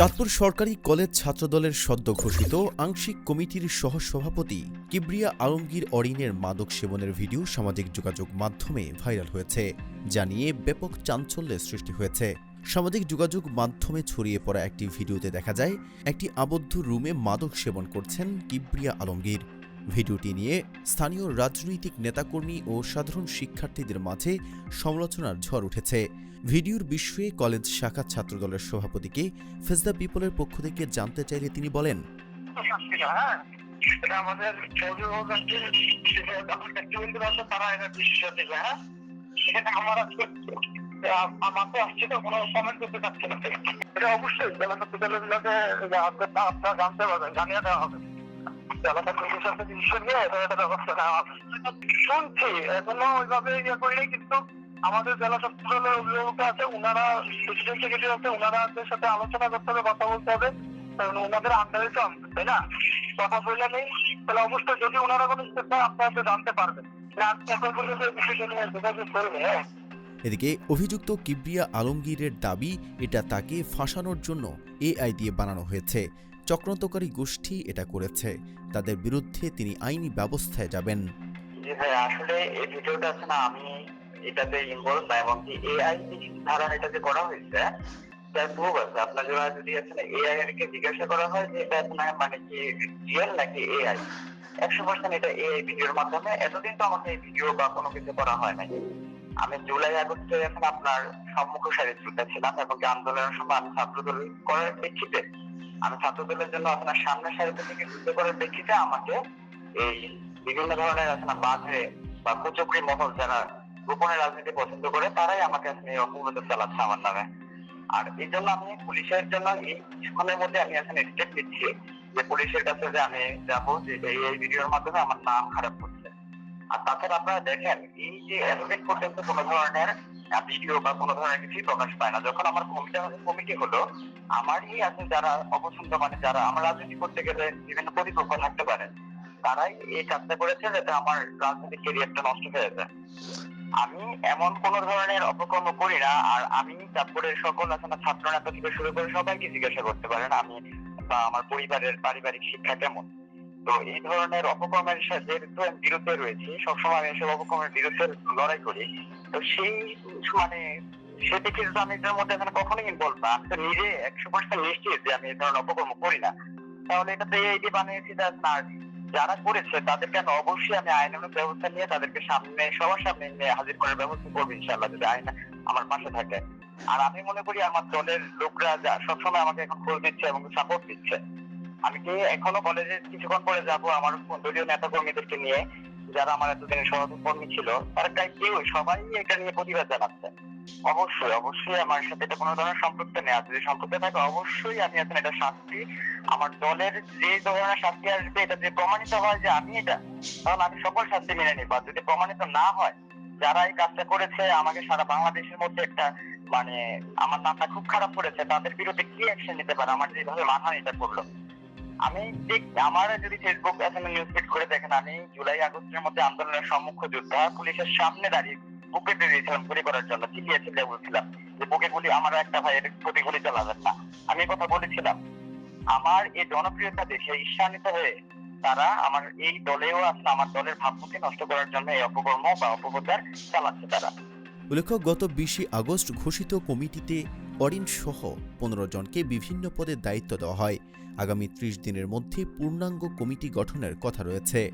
চাঁদপুর সরকারি কলেজ ছাত্রদলের সদ্য ঘোষিত আংশিক কমিটির সহসভাপতি কিবরিয়া আলমগীর অরিনের মাদক সেবনের ভিডিও সামাজিক যোগাযোগ মাধ্যমে ভাইরাল হয়েছে, যা নিয়ে ব্যাপক চাঞ্চল্যের সৃষ্টি হয়েছে। সামাজিক যোগাযোগ মাধ্যমে ছড়িয়ে পড়া একটি ভিডিওতে দেখা যায়, একটি আবদ্ধ রুমে মাদক সেবন করছেন কিবরিয়া আলমগীর। ভিডিওটি নিয়ে স্থানীয় রাজনৈতিক নেতাকর্মী ও সাধারণ শিক্ষার্থীদের মাঝে সমালোচনার ঝড় উঠেছে। ভিডিওর বিষয়ে কলেজ শাখা ছাত্রদলের সভাপতিকে ফেজদা পিপলের পক্ষ থেকে জানতে চাইলে তিনি বলেন হ্যাঁ? আমাদের হ্যাঁ? আমাকে আসছে কোনো কমেন্ট করতে চাচ্ছে না। এটা অবশ্যই জানিয়ে দেওয়া হবে। শুনছি, এখনও ওইভাবে ইয়ে করিনি, কিন্তু আমাদের জেলা অভিভাবক আছে প্রেসিডেন্ট সেক্রেটারি আছে সাথে আলোচনা করতে হবে, কথা বলতে হবে, কারণ আন্ডারে তো তাই না? কথা নেই, তাহলে অবশ্যই যদি ওনারা কোনো স্টেপ নেয় আপনারা জানতে পারবেন। হ্যাঁ? এদিকে অভিযুক্ত কিবরিয়া আলমগীরের দাবি, এটা তাকে ফাঁসানোর জন্য এআই দিয়ে বানানো হয়েছে। চক্রান্তকারী গোষ্ঠী এটা করেছে। তাদের বিরুদ্ধে তিনি আইনি ব্যবস্থায় যাবেন। জি ভাই, আসলে এই ভিডিওটা আছে না, আমি এটাতে ইনভলভ না, এবং করা হয়েছে, তার প্রুফ আছে। যদি আসলে জিজ্ঞাসা করা হয় যে এটা আপনার মানে কি রিয়েল নাকি এআই একশো পার্সেন্ট এটা এআই ভিডিওর মাধ্যমে। এতদিন তো আমাকে এই ভিডিও বা কোনো কিছু করা হয় নাই। আমি জুলাই আগস্টে এখন আপনার সম্মুখ যুদ্ধে ছিলাম, এবং আন্দোলনের সময় আমি ছাত্রদল করার প্রেক্ষিতে আমি ছাত্রদলের জন্য আপনার সামনের সারিতে থেকে যুদ্ধ করার প্রেক্ষিতে আমাকে এই বিভিন্ন ধরনের আসলে বাজে বা কুচক্রী মহল যারা গোপনে রাজনীতি পছন্দ করে, তারাই আমাকে আসলে অপবাদ চালাচ্ছে আমার নামে। আর এই জন্য আমি পুলিশের জন্য এই কিছুক্ষণের মধ্যে আমি আসলে স্টেপ নিচ্ছি। যে পুলিশের কাছে যে আমি যাব, যে এই ভিডিওর মাধ্যমে আমার নাম খারাপ করছে। আর তাছাড়া আপনারা দেখেন, এই যে এতদিন পর্যন্ত কোনো ধরনের ভিডিও বা কোনো ধরনের কিছুই প্রকাশ পায় না। যখন আমার কমিটি কমিটি হলো, আমারই আছে যারা অপছন্দ মানে যারা আমার রাজনীতি করতে গেলে বিভিন্ন পরিকল্পনা থাকতে পারে, তারাই এই কাজটা করেছে যাতে আমার রাজনৈতিক ক্যারিয়ারটা নষ্ট হয়ে যায়। আমি এমন কোন ধরনের অপকর্ম করি না, আর আমি চাঁদপুরের সকল আসলে ছাত্র নেতা থেকে শুরু করে সবাইকে জিজ্ঞাসা করতে পারেন, আমি বা আমার পরিবারের পারিবারিক শিক্ষা কেমন? তো এই ধরনের অপকর্মের সাথে যেহেতু আমি বিরুদ্ধে রয়েছি। সবসময় আমি এসব অপকর্মের বিরুদ্ধে লড়াই করি। তো সেই মানে সে থেকে তো আমি এটার মধ্যে এখানে কখনোই ইনভলভ না, আমি তো নিজে একশো পার্সেন্ট নিশ্চিত যে আমি এই ধরনের অপকর্ম করি না। তাহলে এটাতে এই বানিয়েছি যে না, যারা করেছে তাদেরকে আমি অবশ্যই আমি আইনানুগ ব্যবস্থা নিয়ে তাদেরকে সামনে, সবার সামনে নিয়ে হাজির করার ব্যবস্থা করব ইনশাল্লাহ যদি আইন আমার পাশে থাকে। আর আমি মনে করি আমার দলের লোকরা যা সবসময় আমাকে এখন খোঁজ দিচ্ছে এবং সাপোর্ট দিচ্ছে। আমি কি এখনও কলেজে কিছুক্ষণ পরে যাব আমার দলীয় নেতা কর্মীদেরকে নিয়ে, যারা আমার এতদিনের সহকর্মী ছিল? তারা প্রায় কেউ সবাই এটা নিয়ে প্রতিবাদ জানাচ্ছে। অবশ্যই অবশ্যই আমার সাথে এটা কোনো ধরনের সম্পর্ক নেই। আর যদি সম্পর্ক থাকে, অবশ্যই আমি এখন এটা শাস্তি, আমার দলের যে ধরনের শাস্তি আসবে, এটা যে প্রমাণিত হয় যে আমি এটা, তাহলে আমি সকল শাস্তি মেনে নিব। আর যদি প্রমাণিত না হয়, যারা এই কাজটা করেছে, আমাকে সারা বাংলাদেশের মধ্যে একটা মানে আমার নামটা খুব খারাপ করেছে, তাদের বিরুদ্ধে কি অ্যাকশন নিতে পারে? আমার যেভাবে মানহানিটা করল। আমি দেখ, আমার যদি ফেসবুক এখন নিউজ ফিড করে দেখেন, আমি জুলাই, আগস্টের মধ্যে আন্দোলনের সম্মুখ যোদ্ধা পুলিশের সামনে দাঁড়িয়ে বুকে দিয়েছিলাম গুলি করার জন্য চিলিয়ে চিলিয়ে বলছিলাম যে বুকে গুলি, আমার একটা ভাইয়ের প্রতি গুলি চালাবেন না। আমি কথা বলেছিলাম। আমার এই জনপ্রিয়তা দেখে ঈর্ষান্বিত হয়ে তারা আমার এই দলেও আসলে আমার দলের ভাবমূর্তি নষ্ট করার জন্য এই অপকর্ম বা অপপ্রচার চালাচ্ছে তারা। উল্লেখ্য, গত বিশে আগস্ট ঘোষিত কমিটিতে অরিন সহ পনেরো জনকে বিভিন্ন পদে দায়িত্ব দেওয়া হয়। আগামী ত্রিশ দিনের মধ্যে পূর্ণাঙ্গ কমিটি গঠনের কথা রয়েছে।